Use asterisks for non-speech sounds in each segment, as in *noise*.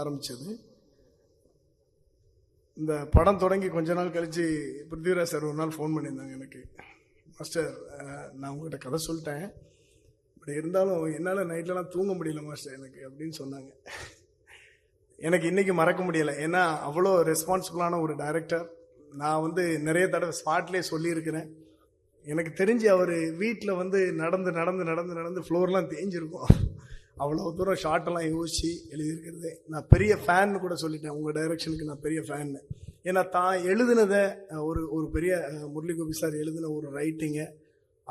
ஆரம்பித்தது இந்த படம் தொடங்கி கொஞ்ச நாள் கழித்து பிருத்திவிராஜ் சார் ஒரு நாள் ஃபோன் பண்ணியிருந்தாங்க எனக்கு. மாஸ்டர் நான் உங்கள்கிட்ட கதை சொல்லிட்டேன். பட் இருந்தாலும் என்னால் நைட்லலாம் தூங்க முடியல மாஸ்டர் எனக்கு அப்படின்னு சொன்னாங்க. எனக்கு இன்றைக்கி மறக்க முடியலை. ஏன்னா அவ்வளோ ரெஸ்பான்சிபிளான ஒரு டைரக்டர் நான் வந்து நிறைய தடவை ஸ்பாட்லேயே சொல்லியிருக்கிறேன். எனக்கு தெரிஞ்சு அவர் வீட்டில் வந்து நடந்து நடந்து நடந்து நடந்து ஃப்ளோர்லாம் தேஞ்சிருக்கும். அவ்வளோ தூரம் ஷார்ட்டெல்லாம் யோசிச்சு எழுதியிருக்கிறது. நான் பெரிய ஃபேன் கூட சொல்லிட்டேன். உங்கள் டைரக்ஷனுக்கு நான் பெரிய ஃபேன்னு ஏன்னா தான் எழுதுனதை ஒரு ஒரு பெரிய முரளி கோபி சார் எழுதின ஒரு ரைட்டிங்கை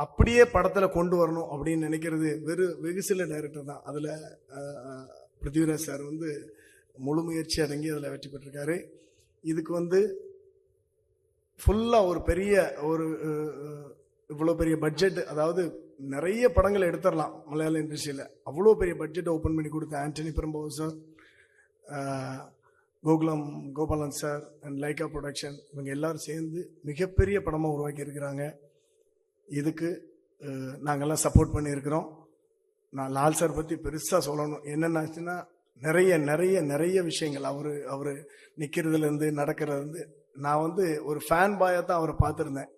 அப்படியே படத்தில் கொண்டு வரணும் அப்படின்னு நினைக்கிறது வெறு வெகு சில டைரக்டர் தான். அதில் பிருத்திவிராஜ் சார் வந்து முழு முயற்சி அடங்கி அதில் வெற்றி பெற்றிருக்காரு. இதுக்கு வந்து ஃபுல்லாக ஒரு பெரிய ஒரு இவ்வளோ பெரிய பட்ஜெட் அதாவது நிறைய படங்கள் எடுத்துடலாம் மலையாள இண்டஸ்ட்ரியில். அவ்வளோ பெரிய பட்ஜெட் ஓப்பன் பண்ணி கொடுத்த Antony Perumbavoor sir Gokulam Gopalan sir and Lyca production இவங்க எல்லாரும் சேர்ந்து மிகப்பெரிய படமாக உருவாக்கி இருக்கிறாங்க. இதுக்கு நாங்கள்லாம் சப்போர்ட் பண்ணியிருக்கிறோம். நான் லால் சார் பற்றி பெருசாக சொல்லணும். என்னென்னாச்சுன்னா நிறைய நிறைய நிறைய விஷயங்கள். அவர் அவர் நிற்கிறதுலேருந்து நடக்கிறதுலேருந்து நான் வந்து ஒரு ஃபேன் பாயாக தான் அவரை பார்த்துருந்தேன்.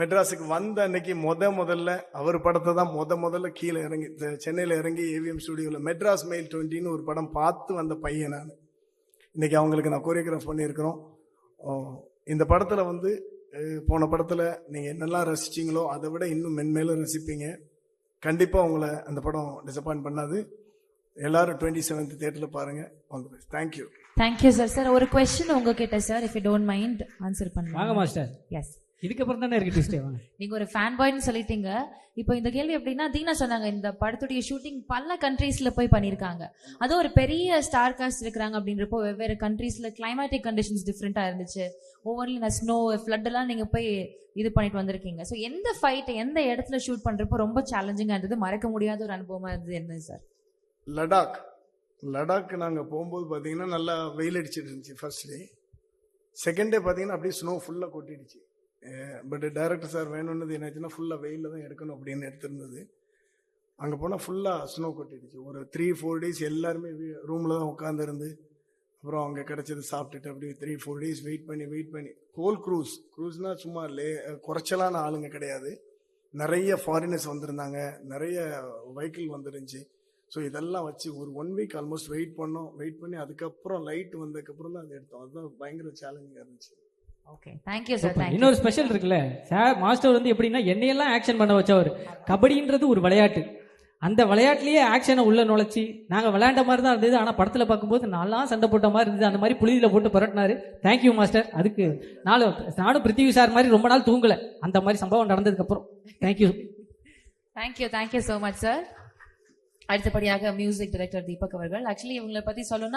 மெட்ராஸுக்கு வந்த அன்னைக்கு முத முதல்ல அவர் படத்தை தான் முத முதல்ல கீழே இறங்கி சென்னையில் இறங்கி ஏவிஎம் ஸ்டுடியோவில் மெட்ராஸ் மெயில் டுவெண்ட்டின்னு ஒரு படம் பார்த்து வந்த பையன் நான். இன்னைக்கு அவங்களுக்கு நான் கோரியோகிராஃப் பண்ணியிருக்கிறோம். இந்த படத்தில் வந்து போன படத்தில் நீங்கள் என்னெல்லாம் ரசிச்சீங்களோ அதை விட இன்னும் மென்மேலும் ரசிப்பீங்க. கண்டிப்பாக உங்களை அந்த படம் டிசப்பாயின்ட் பண்ணாது. எல்லாரும் டுவெண்ட்டி செவன்த் தேட்டரில் பாருங்கள் வாங்க thank you thank you sir sir ஒரு கொஸ்டின் உங்ககிட்ட sir if you don't mind answer வாங்க பண்ணுங்க மாஸ்டர் எஸ் இதுக்கப்புறம் தானே இருக்கு ட்விஸ்டே வாங்க. *laughs* நீங்க ஒரு ஃபேன் பாய்னு சொல்லிட்டீங்க. இப்போ இந்த கேள்வி எப்படின்னா தீனா சொன்னாங்க இந்த படத்துடைய ஷூட்டிங் பல கண்ட்ரீஸ்ல போய் பண்ணியிருக்காங்க. அதுவும் ஒரு பெரிய ஸ்டார் காஸ்ட் இருக்கிறாங்க அப்படின்றப்போ வெவ்வேறு கண்ட்ரீஸ்ல கிளைமேட்டிக் கண்டிஷன்ஸ் டிஃப்ரெண்டா இருந்துச்சு. ஒவ்வொரு ஸ்னோ ஃப்ளட் எல்லாம் நீங்க போய் இது பண்ணிட்டு வந்திருக்கீங்க. ஸோ எந்த ஃபைட் எந்த இடத்துல ஷூட் பண்றப்போ ரொம்ப சேலஞ்சிங்கா இருந்தது? மறக்க முடியாத ஒரு அனுபவமா இருந்தது? என்ன சார் லடாக். லடாக் நாங்கள் போகும்போது பார்த்தீங்கன்னா நல்லா வெயில் அடிச்சிட்டு இருந்துச்சு ஃபர்ஸ்ட் டே செகண்ட் டே பார்த்தீங்கன்னா அப்படியே ஸ்னோ ஃபுல்லாக கொட்டிடுச்சு. பட் டைரக்டர் சார் வேணும்னது என்னாச்சுன்னா ஃபுல்லாக வெயிலில் தான் எடுக்கணும் அப்படின்னு எடுத்திருந்தது. அங்கே போனால் ஃபுல்லாக ஸ்னோ கொட்டிடுச்சு. ஒரு த்ரீ ஃபோர் டேஸ் எல்லாருமே ரூமில் தான் உட்காந்துருந்து அப்புறம் அங்கே கிடச்சது சாப்பிட்டுட்டு அப்படியே த்ரீ ஃபோர் டேஸ் வெயிட் பண்ணி வெயிட் பண்ணி. ஹோல் க்ரூஸ் க்ரூஸ்னால் சும்மா லே குறைச்சலான ஆளுங்க கிடையாது. நிறைய ஃபாரினர்ஸ் வந்திருந்தாங்க. நிறைய வெஹிக்கிள் வந்துருந்துச்சு. ஸோ இதெல்லாம் வச்சு ஒரு ஒன் வீக் ஆல்மோஸ்ட் வெயிட் பண்ணோம். வெயிட் பண்ணி அதுக்கப்புறம் லைட் வந்ததுக்கப்புறம் தான் அதை எடுத்தோம். அதுதான் பயங்கர சேலஞ்சிங்காக இருந்துச்சு. Okay thank you sir thank you இன்னொரு ஸ்பெஷல் இருக்குல்ல. சார் மாஸ்டர் வந்து எப்படின்னா என்னையெல்லாம் ஆக்ஷன் பண்ண வச்சவர். கபடின்றது ஒரு விளையாட்டு. அந்த விளையாட்டுலயே ஆக்ஷனை உள்ள நுழைச்சி நாங்க விளையாண்ட மாதிரி தான் இருந்தது. ஆனா படத்துல பார்க்கும்போது நான்லாம் சண்டை போட்ட மாதிரி இருந்தது. அந்த மாதிரி புழுதியில போட்டு புரட்டினாரு. தேங்க்யூ மாஸ்டர் அதுக்கு நானும் நானும் பிருத்திவி சார் மாதிரி ரொம்ப நாள் தூங்கல. அந்த மாதிரி சம்பவம் நடந்ததுக்கு அப்புறம். Thank you thank you thank you so much sir அடுத்தபடியாக மியூசிக் டைரக்டர் தீபக் அவர்கள். ஆக்சுவலி இவங்களை பத்தி சொல்லணும்னா